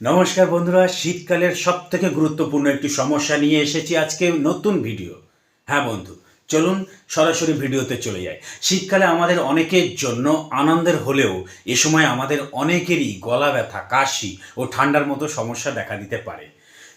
নমস্কার বন্ধুরা, শীতকালের সব থেকে গুরুত্বপূর্ণ একটি সমস্যা নিয়ে এসেছি আজকে নতুন ভিডিও। হ্যাঁ বন্ধু, চলুন সরাসরি ভিডিওতে চলে যাই। শীতকালে আমাদের অনেকের জন্য আনন্দের হলেও এ সময় আমাদের অনেকেরই গলা ব্যথা, কাশি ও ঠান্ডার মতো সমস্যা দেখা দিতে পারে।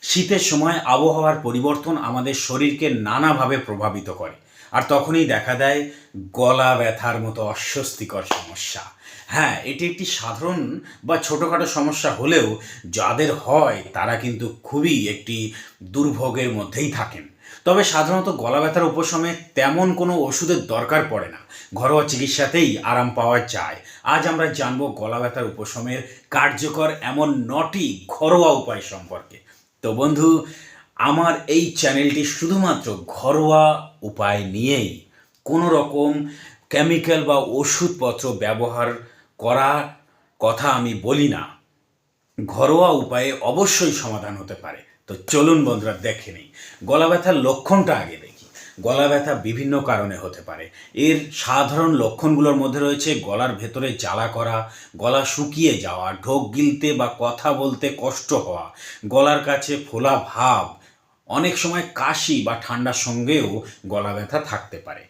শীতের সময় আবহাওয়ার পরিবর্তন আমাদের শরীরকে নানাভাবে প্রভাবিত করে। আর তখনই দেখা দেয় গলা ব্যথার মতো অস্বস্তিকর সমস্যা। হ্যাঁ এটি একটি সাধারণ বা ছোটোখাটো সমস্যা হলেও যাদের হয় তারা কিন্তু খুবই একটি দুর্ভোগের মধ্যেই থাকেন। তবে সাধারণত গলা ব্যথার উপশমে তেমন কোনো ওষুধের দরকার পড়ে না। ঘরোয়া চিকিৎসাতেই আরাম পাওয়া যায়। আজ আমরা জানব গলা ব্যথার উপশমের কার্যকর এমন নটি ঘরোয়া উপায় সম্পর্কে। তো বন্ধু, আমার এই চ্যানেলটি শুধুমাত্র ঘরোয়া উপায় নিয়েই কোনো রকম কেমিক্যাল বা ওষুধপত্র ব্যবহার করার কথা আমি বলি না। ঘরোয়া উপায়ে অবশ্যই সমাধান হতে পারে। তো চলুন বন্ধুরা, দেখে নিই। গলা ব্যথার লক্ষণটা আগে দেখি। গলা ব্যথা বিভিন্ন কারণে হতে পারে। এর সাধারণ লক্ষণগুলোর মধ্যে রয়েছে গলার ভেতরে জ্বালা করা, গলা শুকিয়ে যাওয়া, ঢোক গিলতে বা কথা বলতে কষ্ট হওয়া, গলার কাছে ফোলা ভাব, অনেক সময় কাশি বা ঠান্ডার সঙ্গেও গলা ব্যথা থাকতে পারে।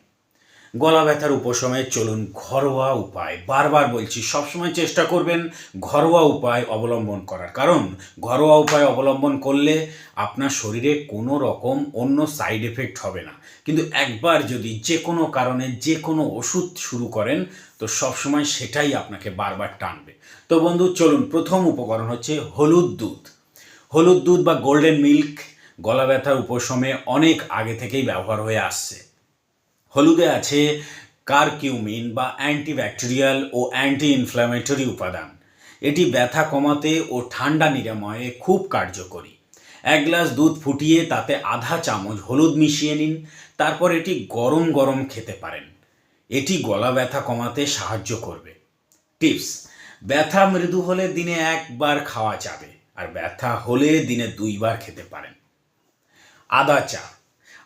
গলা ব্যথার উপশমে চলুন ঘরোয়া উপায়। বারবার বলছি, সবসময় চেষ্টা করবেন ঘরোয়া উপায় অবলম্বন করার। কারণ, ঘরোয়া উপায় অবলম্বন করলে আপনার শরীরে কোনো রকম অন্য সাইড এফেক্ট হবে না। কিন্তু একবার যদি যে কোনো কারণে যে কোনো ওষুধ শুরু করেন, তো সবসময় সেটাই আপনাকে বারবার টানবে। তো বন্ধু, চলুন, প্রথম উপকরণ হচ্ছে হলুদ দুধ। হলুদ দুধ বা গোল্ডেন মিল্ক গলা ব্যথার উপশমে অনেক আগে থেকেই ব্যবহার হয়ে আসছে। হলুদে আছে কারকিউমিন বা অ্যান্টিব্যাকটেরিয়াল ও অ্যান্টি ইনফ্ল্যামেটরি উপাদান। এটি ব্যথা কমাতে ও ঠান্ডা নিরাময়ে খুব কার্যকরী। এক গ্লাস দুধ ফুটিয়ে তাতে আধা চামচ হলুদ মিশিয়ে নিন, তারপর এটি গরম গরম খেতে পারেন। এটি গলা ব্যথা কমাতে সাহায্য করবে। টিপস, ব্যথা মৃদু হলে দিনে একবার খাওয়া যাবে, আর ব্যথা হলে দিনে দুইবার খেতে পারেন। আদা চা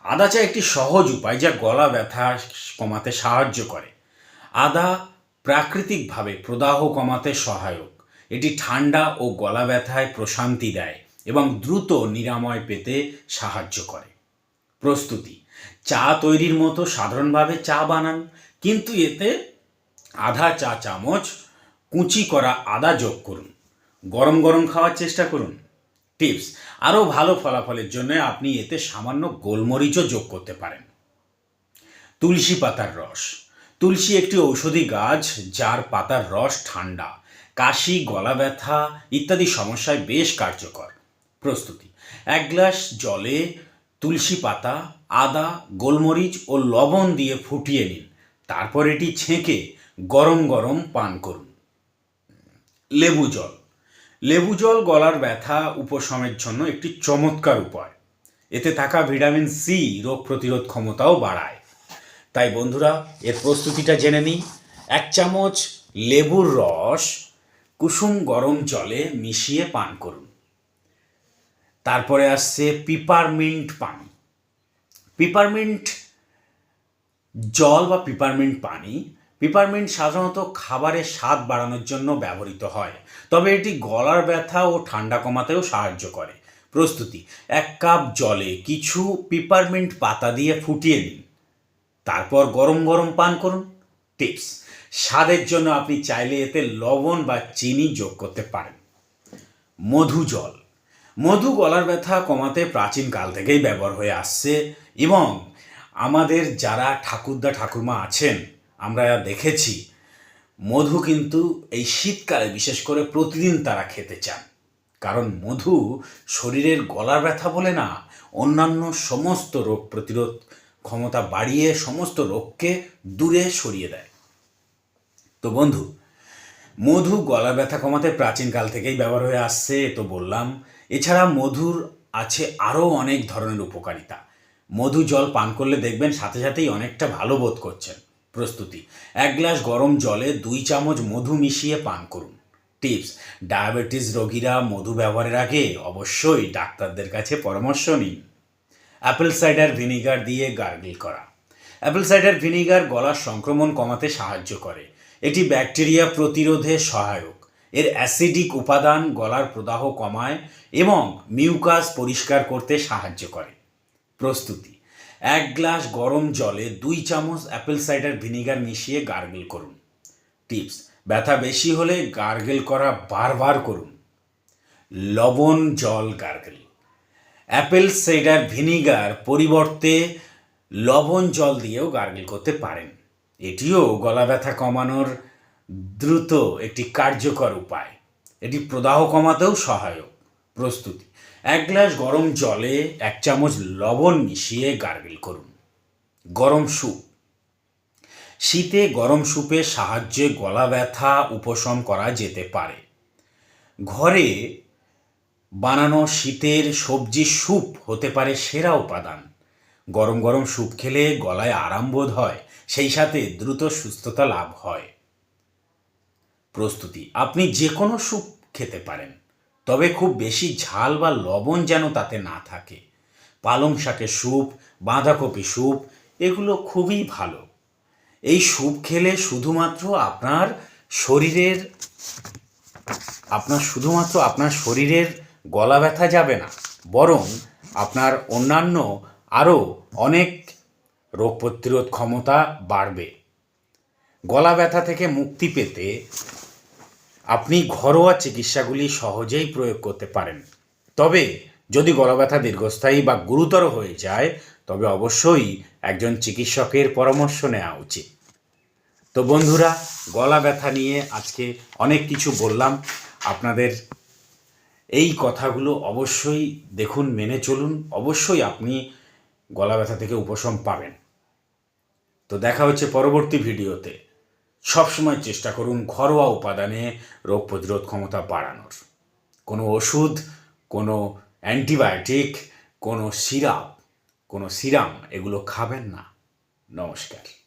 আদা চা একটি সহজ উপায় যা গলা ব্যথা কমাতে সাহায্য করে। আদা প্রাকৃতিকভাবে প্রদাহ কমাতে সহায়ক। এটি ঠান্ডা ও গলা ব্যথায় প্রশান্তি দেয় এবং দ্রুত নিরাময় পেতে সাহায্য করে। প্রস্তুতি। চা তৈরির মতো সাধারণভাবে চা বানান, কিন্তু এতে আধা চা চামচ কুচি করা আদা যোগ করুন। গরম গরম খাওয়ার চেষ্টা করুন। টিপস। আরও ভালো ফলাফলের জন্য আপনি এতে সামান্য গোলমরিচও যোগ করতে পারেন। তুলসী পাতার রস। তুলসী একটি ঔষধি গাছ, যার পাতার রস ঠান্ডা, কাশি, গলা ব্যথা ইত্যাদি সমস্যায় বেশ কার্যকর। প্রস্তুতি। এক গ্লাস জলে তুলসী পাতা, আদা, গোলমরিচ ও লবণ দিয়ে ফুটিয়ে নিন। তারপর এটি ছেঁকে গরম গরম পান করুন। লেবু জল। লেবু জল গলার ব্যথা, উপশমের জন্য একটি চমৎকার উপায়। এতে থাকা ভিটামিন সি রোগ প্রতিরোধ ক্ষমতাও বাড়ায়। তাই বন্ধুরা, এর প্রস্তুতিটা জেনে নিই। এক চামচ লেবুর রস কুসুম গরম জলে মিশিয়ে পান করুন। তারপরে আসছে পিপারমিন্ট পানি। পিপারমিন্ট জল বা পিপারমিন্ট পানি পিপারমিন্ট সাধারণত খাবারের স্বাদ বাড়ানোর জন্য ব্যবহৃত হয়, তবে এটি গলার ব্যথা ও ঠান্ডা কমাতেও সাহায্য করে। প্রস্তুতি, এক কাপ জলে কিছু পিপারমিন্ট পাতা দিয়ে ফুটিয়ে নিন তারপর গরম গরম পান করুন। টিপস, স্বাদের জন্য আপনি চাইলে এতে লবণ বা চিনি যোগ করতে পারেন। মধু জল, মধু গলার ব্যথা কমাতে প্রাচীন কাল থেকেই ব্যবহার হয়ে আসছে এবং আমাদের যারা ঠাকুরদা ঠাকুরমা আছেন আমরা দেখেছি, মধু কিন্তু এই শীতকালে বিশেষ করে প্রতিদিন তারা খেতে চান। কারণ মধু শরীরের গলার ব্যথা বলে না, অন্যান্য সমস্ত রোগ প্রতিরোধ ক্ষমতা বাড়িয়ে সমস্ত রোগকে দূরে সরিয়ে দেয়। তো বন্ধু, মধু গলা ব্যথা কমাতে প্রাচীনকাল থেকেই ব্যবহার হয়ে আসছে তো বললাম। এছাড়া মধুর আছে আরও অনেক ধরনের উপকারিতা। মধু জল পান করলে দেখবেন সাথে সাথেই অনেকটা ভালো বোধ করছেন। প্রস্তুতি। এক গ্লাস গরম জলে দুই চামচ মধু মিশিয়ে পান করুন। টিপস, ডায়াবেটিস রোগীরা মধু ব্যবহারের আগে অবশ্যই ডাক্তারদের কাছে পরামর্শ নিন। অ্যাপেল সাইডার ভিনিগার দিয়ে গার্গিল করা। অ্যাপেল সাইডার ভিনিগার গলার সংক্রমণ কমাতে সাহায্য করে। এটি ব্যাকটেরিয়া প্রতিরোধে সহায়ক। এর অ্যাসিডিক উপাদান গলার প্রদাহ কমায় এবং মিউকাস পরিষ্কার করতে সাহায্য করে। প্রস্তুতি। এক গ্লাস গরম জলে দুই চামচ অ্যাপেল সাইডার ভিনিগার মিশিয়ে গার্গেল করুন। টিপস, ব্যথা বেশি হলে গার্গেল করা বারবার করুন। লবণ জল গার্গেল। অ্যাপেল সাইডার ভিনিগার পরিবর্তে লবণ জল দিয়েও গার্গেল করতে পারেন। এটিও গলা ব্যথা কমানোর দ্রুত একটি কার্যকর উপায়। এটি প্রদাহ কমাতেও সহায়ক। প্রস্তুতি। এক গ্লাস গরম জলে এক চামচ লবণ মিশিয়ে গার্গেল করুন। গরম স্যুপ শীতে গরম স্যুপের সাহায্যে গলা ব্যথা উপশম করা যেতে পারে। ঘরে বানানো শীতের সবজি স্যুপ হতে পারে সেরা উপাদান। গরম গরম স্যুপ খেলে গলায় আরাম বোধ হয়, সেই সাথে দ্রুত সুস্থতা লাভ হয়। প্রস্তুতি, আপনি যে কোনো স্যুপ খেতে পারেন। তবে খুব বেশি ঝাল বা লবণ যেন তাতে না থাকে। পালং শাকের স্যুপ, বাঁধাকপি স্যুপ, এগুলো খুবই ভালো। এই স্যুপ খেলে শুধুমাত্র আপনার শরীরের, আপনার শুধুমাত্র আপনার শরীরের গলা ব্যথা যাবে না, বরং আপনার অন্যান্য আরও অনেক রোগ প্রতিরোধ ক্ষমতা বাড়বে। গলা ব্যথা থেকে মুক্তি পেতে আপনি ঘরোয়া চিকিৎসাগুলি সহজেই প্রয়োগ করতে পারেন। তবে যদি গলা ব্যথা দীর্ঘস্থায়ী বা গুরুতর হয়ে যায়, তবে অবশ্যই একজন চিকিৎসকের পরামর্শ নেওয়া উচিত। তো বন্ধুরা গলা ব্যথা নিয়ে আজকে অনেক কিছু বললাম। আপনাদের এই কথাগুলো অবশ্যই দেখুন, মেনে চলুন। অবশ্যই আপনি গলা ব্যথা থেকে উপশম পাবেন। তো দেখা হচ্ছে পরবর্তী ভিডিওতে। সবসময় চেষ্টা করুন ঘরোয়া উপাদানে রোগ প্রতিরোধ ক্ষমতা বাড়ানোর। কোনো ওষুধ, কোনো অ্যান্টিবায়োটিক, কোনো সিরাপ, কোনো সিরাম, এগুলো খাবেন না। নমস্কার।